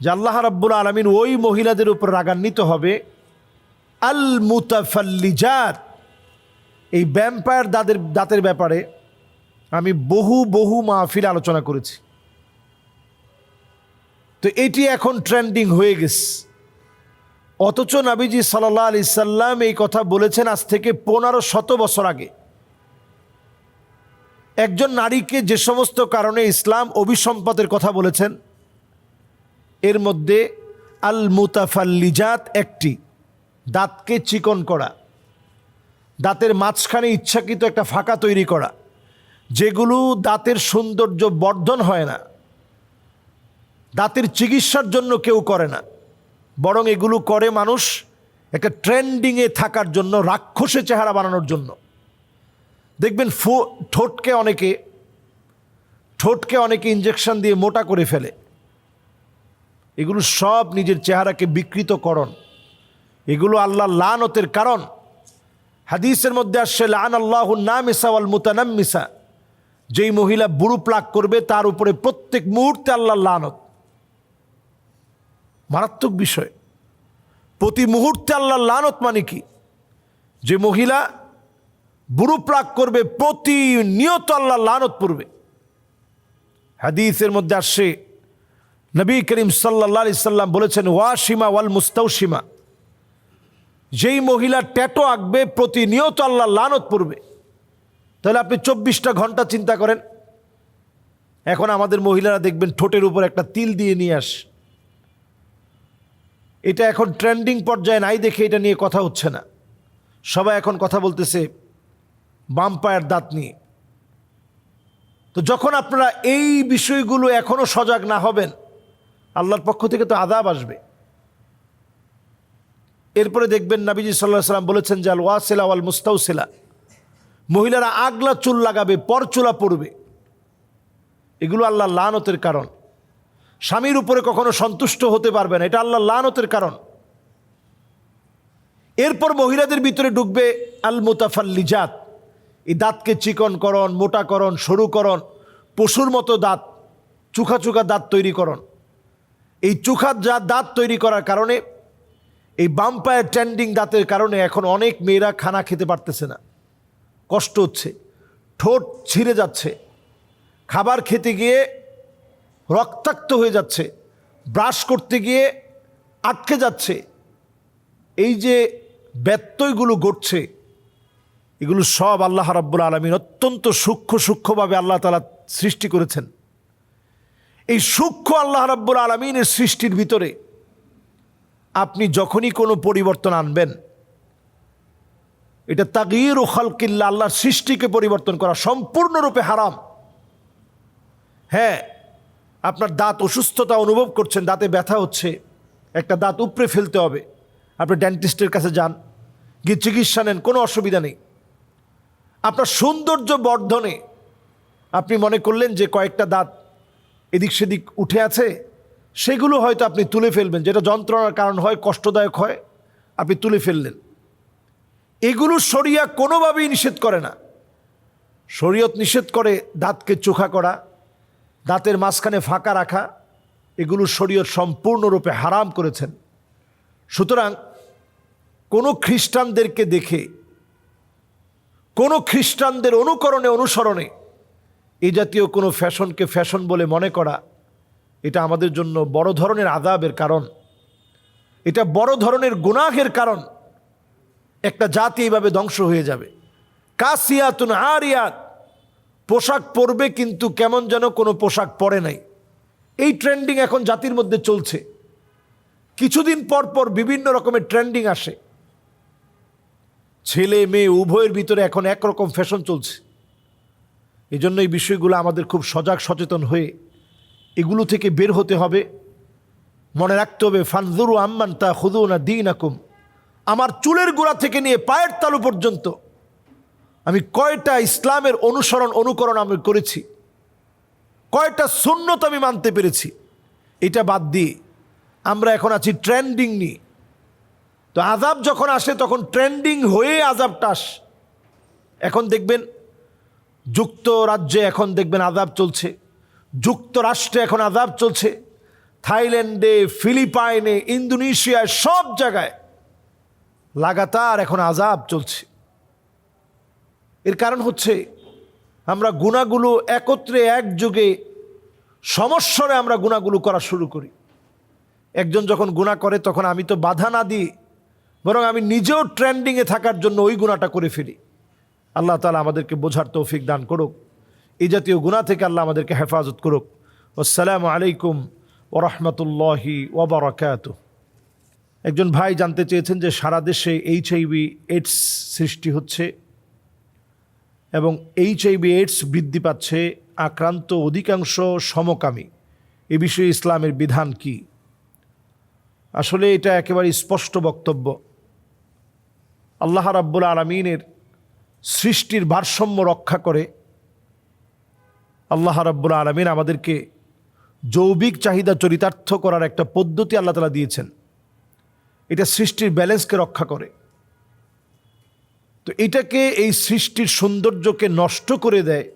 যে আল্লাহ রাব্বুল আলমিন ওই মহিলাদের উপর রাগান্বিত হবে। আল মুতাফাল্লিজাত এই ব্যাম্পায়ার দাঁতের দাঁতের ব্যাপারে আমি বহু বহু মাহফিল আলোচনা করেছি। তো এটি এখন ট্রেন্ডিং হয়ে গেছে। অথচ নাবিজি সাল্লাহ আলি সাল্লাম এই কথা বলেছেন আজ থেকে পনেরো শত বছর আগে। একজন নারীকে যে সমস্ত কারণে ইসলাম অভিসম্পদের কথা বলেছেন এর মধ্যে আল মুতাফাল্লিজাত একটি, দাঁতকে চিকন করা। দাঁতের মাঝখানে ইচ্ছাকৃত একটা ফাঁকা তৈরি করা, যেগুলো দাঁতের সৌন্দর্য বর্ধন হয় না। দাঁতের চিকিৎসার জন্য কেউ করে না। বরং এগুলো করে মানুষ একটা ট্রেন্ডিংয়ে থাকার জন্য, রাক্ষসে চেহারা বানানোর জন্য। দেখবেন ফো ঠোঁটকে অনেকে ঠোঁটকে অনেকে ইঞ্জেকশন দিয়ে মোটা করে ফেলে। এগুলো সব নিজের চেহারাকে বিকৃত বিকৃতকরণ এগুলো আল্লাহ লানতের কারণ। হাদিসের মধ্যে আসছে লান আল্লাহ নামিসা ওয়াল মুতানাম্মিসা। যেই মহিলা বুড়ু প্লাক করবে, তার উপরে প্রত্যেক মুহূর্তে আল্লাহ লানত। মারাত্মক বিষয়। প্রতি মুহূর্তে আল্লাহ লানত মানে কি? যে মহিলা বুড়ু প্লাক করবে, প্রতিনিয়ত আল্লাহ লানত পড়বে। হাদিসের মধ্যে আসছে নবী করিম সাল্লা সাল্লাম বলেছেন ওয়াসিমা ওয়াল মুস্তাউসিমা যেই মহিলা ট্যাটো আঁকবে, প্রতিনিয়ত আল্লাহ লানত পড়বে। তাহলে আপনি চব্বিশটা ঘণ্টা চিন্তা করেন। এখন আমাদের মহিলারা দেখবেন ঠোঁটের উপর একটা তিল দিয়ে নিয়ে আস। এটা এখন ট্রেন্ডিং পর্যায়ে নাই দেখে এটা নিয়ে কথা হচ্ছে না। সবাই এখন কথা বলতেছে, বাম পায়ের দাঁত নিয়ে। তো যখন আপনারা এই বিষয়গুলো এখনও সজাগ না হবেন আল্লাহর পক্ষ থেকে তো আদাব আসবে। এরপরে দেখবেন নাবিজি সাল্লাহ সাল্লাম বলেছেন যে আল ওয়াসেলা ওয়াল মুস্তাউসেলা মহিলারা আগলা চুল লাগাবে পর চুলা পড়বে এগুলো আল্লাহ লানতের কারণ। স্বামীর উপরে কখনো সন্তুষ্ট হতে পারবে না, এটা আল্লাহ লানতের কারণ। এরপর মহিলাদের ভিতরে ঢুকবে আল মুতাফাল্লিজাত এই দাঁতকে চিকনকরণ মোটাকরণ সরুকরণ পশুর মতো দাঁত, চুখা চুখা দাঁত তৈরি তৈরিকরণ এই চুখা যা দাঁত তৈরি করার কারণে, এই বাম্পায়ের ট্যান্ডিং দাঁতের কারণে এখন অনেক মেয়েরা খানা খেতে পারতেছে না। কষ্ট হচ্ছে, ঠোঁট ছিঁড়ে যাচ্ছে, খাবার খেতে গিয়ে রক্তাক্ত হয়ে যাচ্ছে, ব্রাশ করতে গিয়ে আটকে যাচ্ছে। এই যে ব্যত্যয়গুলো ঘটছে, এগুলো সব আল্লাহ রাব্বুল আলমিন অত্যন্ত সূক্ষ্ম সূক্ষ্মভাবে আল্লাহ তালা সৃষ্টি করেছেন। এই সূক্ষ্ম আল্লাহ রাব্বুল আলমিনের সৃষ্টির ভিতরে আপনি যখনই কোনো পরিবর্তন আনবেন, এটা তাগির ও খালকিল্লা, আল্লাহর সৃষ্টিকে পরিবর্তন করা সম্পূর্ণরূপে হারাম। হ্যাঁ আপনার দাঁত অসুস্থতা অনুভব করছেন, দাঁতে ব্যথা হচ্ছে, একটা দাঁত উপড়ে ফেলতে হবে, আপনি ডেন্টিস্টের কাছে যান, গিয়ে চিকিৎসা নেন, কোনো অসুবিধা নেই। আপনার সৌন্দর্য বর্ধনে আপনি মনে করলেন যে কয়েকটা দাঁত এদিক সেদিক উঠে আছে, সেগুলো হয়তো আপনি তুলে ফেলবেন। যেটা যন্ত্রণার কারণ হয়, কষ্টদায়ক হয়, আপনি তুলে ফেললেন। এগুলো শরিয়া কোনোভাবেই নিষেধ করে না। শরীয়ত নিষেধ করে দাঁতকে চোখা করা, দাঁতের মাঝখানে ফাঁকা রাখা, এগুলো শরীয়ত সম্পূর্ণরূপে হারাম করেছেন। সুতরাং কোনো খ্রিস্টানদেরকে দেখে, কোনো খ্রিস্টানদের অনুকরণে অনুসরণে এই জাতীয় কোনো ফ্যাশনকে ফ্যাশন বলে মনে করা, এটা আমাদের জন্য বড় ধরনের আদাবের কারণ। এটা বড় ধরনের গুনাহের কারণ। একটা জাতি এইভাবে ধ্বংস হয়ে যাবে। কাসিয়াতুন আরিয়াত পোশাক পরবে কিন্তু কেমন যেন কোনো পোশাক পরে নাই। এই ট্রেন্ডিং এখন জাতির মধ্যে চলছে। কিছুদিন পর পর বিভিন্ন রকমের ট্রেন্ডিং আসে। ছেলে মেয়ে উভয়ের ভিতরে এখন একরকম ফ্যাশন চলছে। এই জন্য এই বিষয়গুলো আমাদের খুব সজাগ সচেতন হয়ে এগুলো থেকে বের হতে হবে। মনে রাখতে হবে, ফানজুরু আম্মান তা খুদু না দিন আকুম আমার চুলের গোড়া থেকে নিয়ে পায়ের তালু পর্যন্ত আমি কয়টা ইসলামের অনুসরণ, অনুকরণ আমি করেছি, কয়টা সুন্নত আমি মানতে পেরেছি, এটা বাদ দিয়ে আমরা এখন আছি ট্রেন্ডিং নিয়ে। তো আজাব যখন আসে তখন ট্রেন্ডিং হয়ে আজাবটা আস। এখন দেখবেন যুক্তরাজ্যে এখন দেখবেন আজাব চলছে। যুক্তরাষ্ট্রে এখন আজাব চলছে। থাইল্যান্ডে, ফিলিপাইনে, ইন্দোনেশিয়ায় সব জায়গায় লাগাতার এখন আজাব চলছে। এর কারণ হচ্ছে আমরা গুণাগুলো একত্রে একযোগে সমস্যরে আমরা গুণাগুলো করা শুরু করি। একজন যখন গুণা করে তখন আমি তো বাধা না দিই বরং আমি নিজেও ট্রেন্ডিংয়ে থাকার জন্য ওই গুণাটা করে ফেলি। আল্লাহ তালা আমাদেরকে বোঝার তৌফিক দান করুক। এই জাতীয় গুণা থেকে আল্লাহ আমাদেরকে হেফাজত করুক। আসসালামু আলাইকুম ওরহমতুল্লাহি ওবরাকাত একজন ভাই জানতে চেয়েছেন যে সারা দেশে এইচআইভি এইডস সৃষ্টি হচ্ছে এবং এইচআইভি এইডস বৃদ্ধি পাচ্ছে আক্রান্ত অধিকাংশ সমকামী। এ বিষয়ে ইসলামের বিধান কি? আসলে এটা একেবারে স্পষ্ট বক্তব্য। আল্লাহ রাব্বুল আলমিনের সৃষ্টির ভারসাম্য রক্ষা করে আল্লাহ রাব্বুল আলমিন আমাদেরকে যৌবিক চাহিদা চরিতার্থ করার একটা পদ্ধতি আল্লাহ তালা দিয়েছেন। এটা সৃষ্টির ব্যালেন্সকে রক্ষা করে। তো এটাকে এই সৃষ্টির সৌন্দর্যকে নষ্ট করে দেয়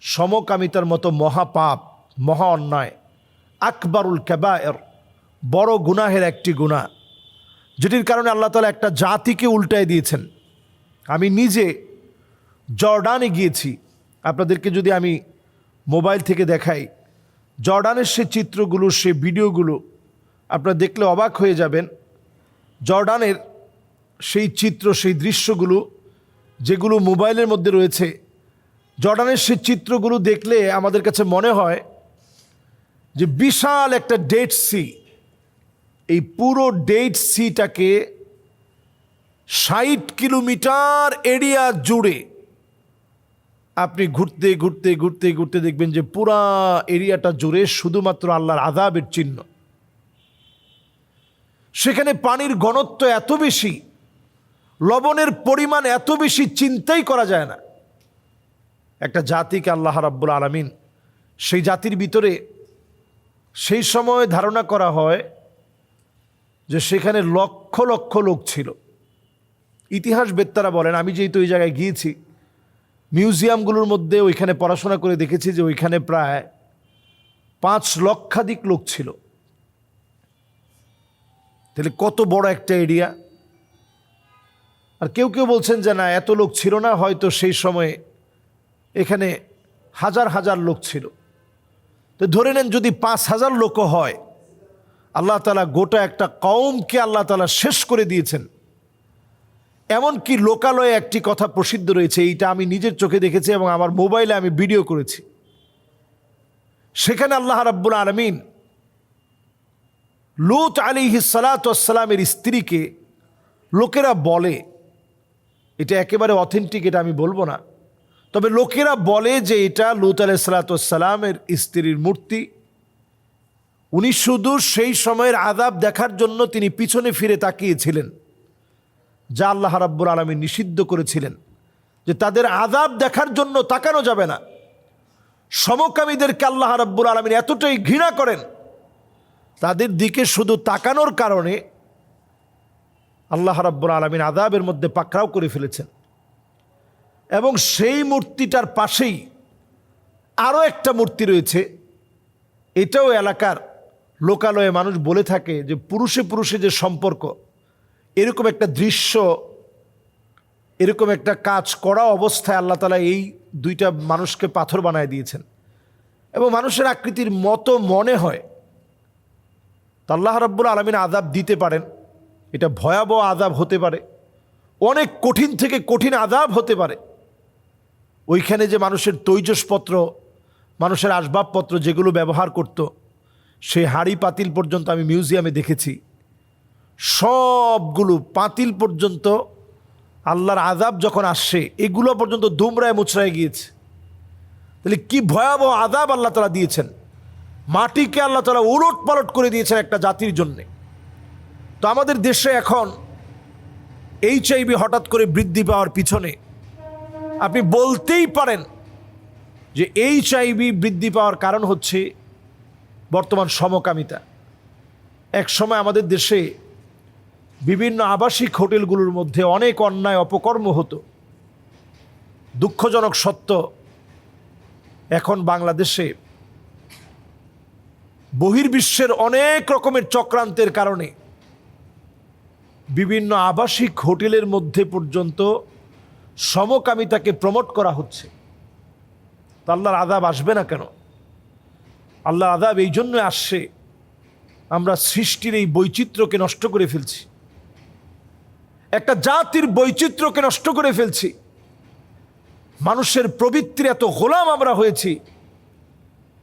সমকামিতার মতো মহাপাপ, মহা অন্যায়, আকবরুল ক্যাবায়ের বড় গুনাহের একটি গুণা যেটির কারণে আল্লাহ তালা একটা জাতিকে উল্টায় দিয়েছেন। আমি নিজে জর্ডানে গিয়েছি। আপনাদেরকে যদি আমি মোবাইল থেকে দেখাই, জর্ডানের সে চিত্রগুলো, সে ভিডিওগুলো, আপনারা দেখলে অবাক হয়ে যাবেন। জর্ডানের সেই চিত্র, সেই দৃশ্যগুলো, যেগুলো মোবাইলের মধ্যে রয়েছে, জর্ডানের সেই চিত্রগুলো দেখলে আমাদের কাছে মনে হয় যে বিশাল একটা ডেট সি। এই পুরো ডেট সিটাকে ষাট কিলোমিটার এরিয়া জুড়ে আপনি ঘুরতে ঘুরতে ঘুরতে ঘুরতে দেখবেন যে পুরা এরিয়াটা জুড়ে শুধুমাত্র আল্লাহর আদাবের চিহ্ন। সেখানে পানির ঘনত্ব এত বেশি, লবণের পরিমাণ এত বেশি চিন্তাই করা যায় না। একটা জাতিকে আল্লাহ রাব্বুল আলমিন সেই জাতির ভিতরে সেই সময় ধারণা করা হয় যে সেখানে লক্ষ লক্ষ লোক ছিল। ইতিহাস বেত্তারা বলেন, আমি যেহেতু ওই জায়গায় গিয়েছি, মিউজিয়ামগুলোর মধ্যে ওইখানে পড়াশোনা করে দেখেছি যে ওইখানে প্রায় পাঁচ লক্ষাধিক লোক ছিল। তাহলে কত বড় একটা এরিয়া। আর কেউ কেউ বলছেন যে না, এত লোক ছিল না, হয়তো সেই সময়ে এখানে হাজার হাজার লোক ছিল। তো ধরে নেন যদি পাঁচ হাজার লোকও হয়, আল্লাহ তালা গোটা একটা কওমকে আল্লাহ তালা শেষ করে দিয়েছেন। এমনকি লোকালয়ে একটি কথা প্রসিদ্ধ রয়েছে, এইটা আমি নিজের চোখে দেখেছি এবং আমার মোবাইলে আমি ভিডিও করেছি। সেখানে আল্লাহ রাব্বুল আলমিন লুত আলী সালাতামের স্ত্রীকে লোকেরা বলে, এটা একেবারে অথেন্টিক এটা আমি বলব না, তবে লোকেরা বলে যে এটা লুত আলাই সালাতামের স্ত্রীর মূর্তি। উনি শুধু সেই সময়ের আদাব দেখার জন্য তিনি পিছনে ফিরে তাকিয়েছিলেন। যা আল্লাহ রাব্বুর আলমী নিষিদ্ধ করেছিলেন, যে তাদের আদাব দেখার জন্য তাকানো যাবে না। সমকামীদেরকে আল্লাহ রাব্বুর আলমিন এতটাই ঘৃণা করেন, তাদের দিকে শুধু তাকানোর কারণে আল্লাহ রাব্বুর আলমিন আদাবের মধ্যে পাকড়াও করে ফেলেছেন। এবং সেই মূর্তিটার পাশেই আরও একটা মূর্তি রয়েছে, এটাও এলাকার লোকালয়ে মানুষ বলে থাকে যে পুরুষে পুরুষে যে সম্পর্ক এরকম একটা দৃশ্য, এরকম একটা কাজ করা অবস্থায় আল্লাহ তালা এই দুইটা মানুষকে পাথর বানায় দিয়েছেন। এবং মানুষের আকৃতির মতো মনে হয়। তা আল্লাহ রাব্বুল আলমিন আদাব দিতে পারেন। এটা ভয়াবহ আদাব হতে পারে। অনেক কঠিন থেকে কঠিন আদাব হতে পারে। ওইখানে যে মানুষের তৈজসপত্র, মানুষের আসবাবপত্র যেগুলো ব্যবহার করত, সেই হাড়ি পাতিল পর্যন্ত আমি মিউজিয়ামে দেখেছি। সবগুলো পাতিল পর্যন্ত আল্লাহর আদাব যখন আসছে, এগুলো পর্যন্ত দুমরায় মুচড়ায় গিয়েছে। তাহলে কি ভয়াবহ আদাব আল্লাহ তালা দিয়েছেন? মাটিকে আল্লাহ তালা উলট পালট করে দিয়েছেন একটা জাতির জন্যে। তো আমাদের দেশে এখন এইচআইভি হঠাৎ করে বৃদ্ধি পাওয়ার পিছনে আপনি বলতেই পারেন যে এইচআইভি বৃদ্ধি পাওয়ার কারণ হচ্ছে বর্তমান সমকামিতা। এক সময় আমাদের দেশে বিভিন্ন আবাসিক হোটেলগুলোর মধ্যে অনেক অন্যায় অপকর্ম হতো। দুঃখজনক সত্য, এখন বাংলাদেশে বহির্বিশ্বের অনেক রকমের চক্রান্তের কারণে বিভিন্ন আবাসিক হোটেলের মধ্যে পর্যন্ত সমকামিতাকে প্রমোট করা হচ্ছে। তো আল্লাহর আদাব আসবে না কেন? আল্লাহর আদাব এই জন্য আসছে, আমরা সৃষ্টির এই বৈচিত্র্যকে নষ্ট করে ফেলছি। একটা জাতির বৈচিত্র্যকে নষ্ট করে ফেলছি। মানুষের প্রবৃত্তির এত গোলাম আমরা হয়েছি,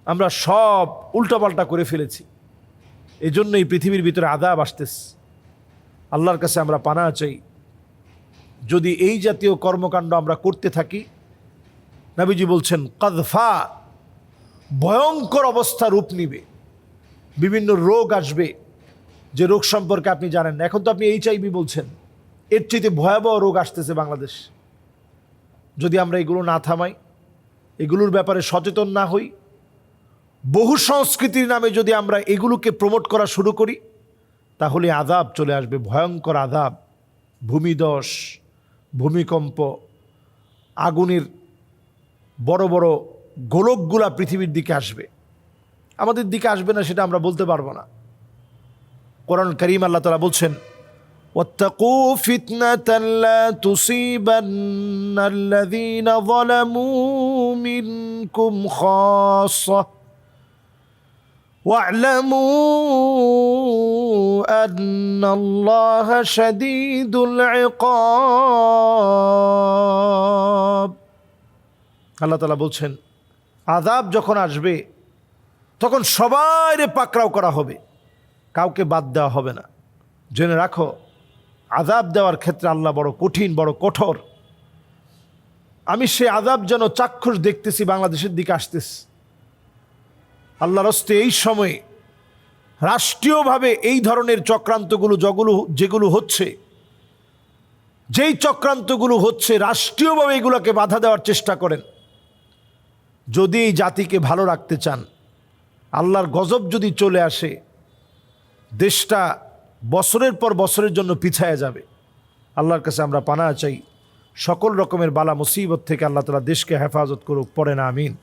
আমরা সব উল্টাপাল্টা করে ফেলেছি। এই জন্যই পৃথিবীর ভিতরে আদাব আসতেছে। আল্লাহর কাছে আমরা পানা চাই। যদি এই জাতীয় কর্মকাণ্ড আমরা করতে থাকি, নাবিজি বলছেন কাদফা ভয়ঙ্কর অবস্থা রূপ নিবে। বিভিন্ন রোগ আসবে। যে রোগ সম্পর্কে আপনি জানেন, এখন তো আপনি এইচআইভি বলছেন। এর চাইতে ভয়াবহ রোগ আসতেছে বাংলাদেশ। যদি আমরা এগুলো না থামাই, এগুলোর ব্যাপারে সচেতন না হই, বহু সংস্কৃতির নামে যদি আমরা এগুলোকে প্রমোট করা শুরু করি, তাহলে আদাব চলে আসবে, ভয়ঙ্কর আদাব ভূমিদশ, ভূমিকম্প, আগুনের বড় বড় গোলকগুলা পৃথিবীর দিকে আসবে। আমাদের দিকে আসবে না সেটা আমরা বলতে পারব না। কোরআন করিম আল্লাহ তালা বলছেন واتقوا فتنة لا تصيبن الذين ظلموا منكم خاصة واعلموا أن الله شديد العقاب আল্লাহ তালা বলছেন আদাব যখন আসবে তখন সবাইরে পাকড়াও করা হবে কাউকে বাদ দেওয়া হবে না জেনে রাখো আদাব দেওয়ার ক্ষেত্রে আল্লাহ বড় কঠিন, বড় কঠোর। আমি সে আদাব যেন চাক্ষুষ দেখতেছি, বাংলাদেশের দিকে আসতেছি। আল্লাহর হস্তে এই সময়ে রাষ্ট্রীয়ভাবে এই ধরনের চক্রান্তগুলো যেগুলো যেগুলো হচ্ছে, যেই চক্রান্তগুলো হচ্ছে, রাষ্ট্রীয়ভাবে এগুলোকে বাধা দেওয়ার চেষ্টা করেন। যদি এই জাতিকে ভালো রাখতে চান, আল্লাহর গজব যদি চলে আসে, দেশটা বছরের পর বছরের জন্য পিছায় যাবে। আল্লাহর কাছে আমরা পানা চাই। সকল রকমের বালা মুসিবত থেকে আল্লাহ তালা দেশকে হেফাজত করুক, পড়ে না, আমিন।